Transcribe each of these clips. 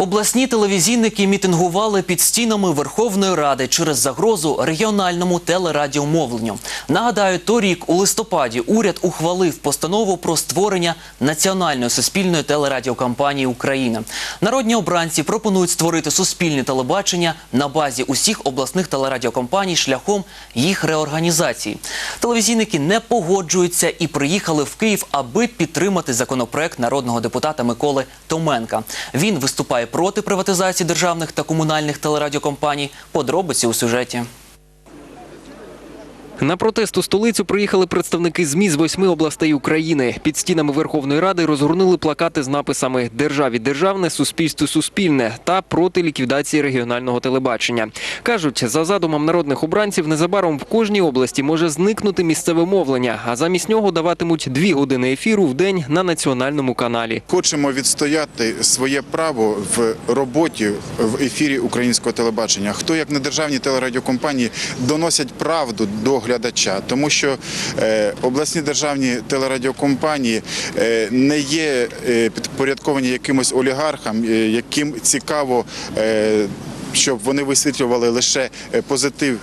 Обласні телевізійники мітингували під стінами Верховної Ради через загрозу регіональному телерадіомовленню. Нагадаю, торік у листопаді уряд ухвалив постанову про створення національної суспільної телерадіокомпанії України. Народні обранці пропонують створити суспільне телебачення на базі усіх обласних телерадіокомпаній шляхом їх реорганізації. Телевізійники не погоджуються і приїхали в Київ, аби підтримати законопроект народного депутата Миколи Томенка. Він виступає проти приватизації державних та комунальних телерадіокомпаній. Подробиці у сюжеті. На протест у столицю приїхали представники ЗМІ з восьми областей України. Під стінами Верховної Ради розгорнули плакати з написами Державі державне, суспільству суспільне та проти ліквідації регіонального телебачення. Кажуть, за задумом народних обранців незабаром в кожній області може зникнути місцеве мовлення, а замість нього даватимуть дві години ефіру в день на національному каналі. Хочемо відстояти своє право в роботі в ефірі українського телебачення. Хто як не державні телерадіокомпанії доносять правду до глядача, тому що е, обласні державні телерадіокомпанії е, не є е, підпорядковані якимось олігархам, яким цікаво, щоб вони висвітлювали лише позитив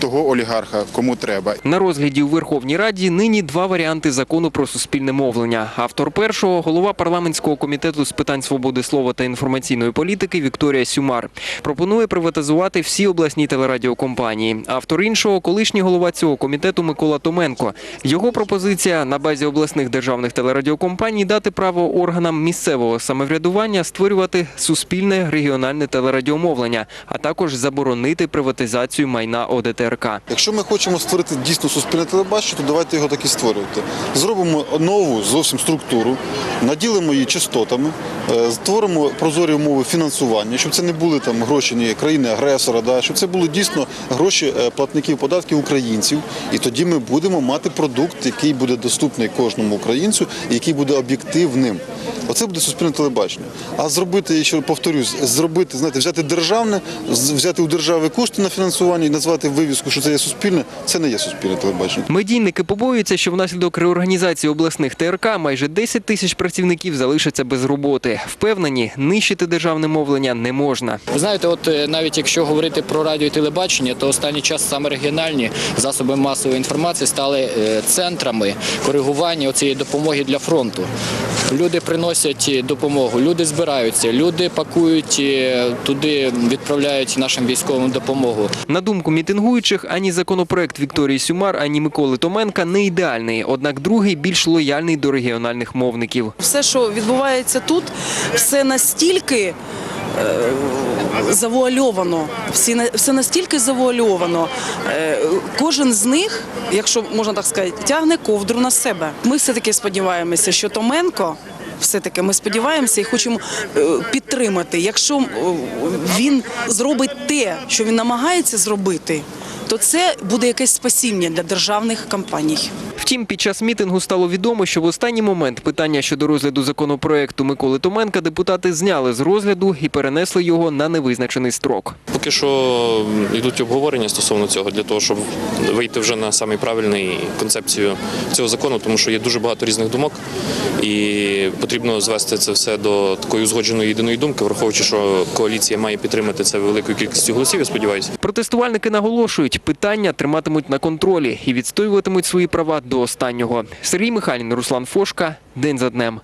того олігарха, кому треба. На розгляді у Верховній Раді нині два варіанти закону про суспільне мовлення. Автор першого голова парламентського комітету з питань свободи слова та інформаційної політики Вікторія Сюмар пропонує приватизувати всі обласні телерадіокомпанії. Автор іншого колишній голова цього комітету Микола Томенко. Його пропозиція на базі обласних державних телерадіокомпаній дати право органам місцевого самоврядування створювати суспільне регіональне телерадіомовлення, а також заборонити приватизацію майна ОДТРК. Якщо ми хочемо створити дійсно суспільне телебачення, то давайте його так і створювати. Зробимо нову зовсім структуру, наділимо її частотами, е, створимо прозорі умови фінансування, щоб це не були там гроші ні країни-агресора, да, щоб це були дійсно гроші е, платників податків українців. І тоді ми будемо мати продукт, який буде доступний кожному українцю і який буде об'єктивним. Оце буде суспільне телебачення. А зробити, я ще повторюсь, зробити, знаєте, взяти державне, взяти у держави кошти на фінансування і назвати вивіску, що це є суспільне, це не є суспільне телебачення. Медійники побоюються, що внаслідок реорганізації обласних ТРК майже 10 тисяч працівників залишаться без роботи. Впевнені, нищити державне мовлення не можна. Ви знаєте, от е, навіть якщо говорити про радіо і телебачення, то останній час саме регіональні засоби масової інформації стали е, центрами коригування цієї допомоги для фронту. Люди приносять е, допомогу, люди збираються, люди пакують туди, відправляють нашим військовим допомогу. На думку мітингуючих, ані законопроект Вікторії Сюмар, ані Миколи Томенка не ідеальний. Однак другий більш лояльний до регіональних мовників. Все, що відбувається тут, все настільки. е, Завуальовано, всі все настільки завуальовано. Е, Кожен з них, якщо можна так сказати, тягне ковдру на себе. Ми все таки сподіваємося, що Томенко. Все таки ми сподіваємося і хочемо е, підтримати. Якщо він зробить те, що він намагається зробити, то це буде якесь спасіння для державних компаній. Втім, під час мітингу стало відомо, що в останній момент питання щодо розгляду законопроекту Миколи Томенка депутати зняли з розгляду і перенесли його на невизначений строк. Поки що йдуть обговорення стосовно цього для того, щоб вийти вже на самий правильний концепцію цього закону, тому що є дуже багато різних думок, і потрібно звести це все до такої узгодженої єдиної думки, враховуючи, що коаліція має підтримати це великою кількістю голосів. Я сподіваюся. Протестувальники наголошують, питання триматимуть на контролі і відстоюватимуть свої права до останнього. Сергій Михайлін, Руслан Фошка. День за днем.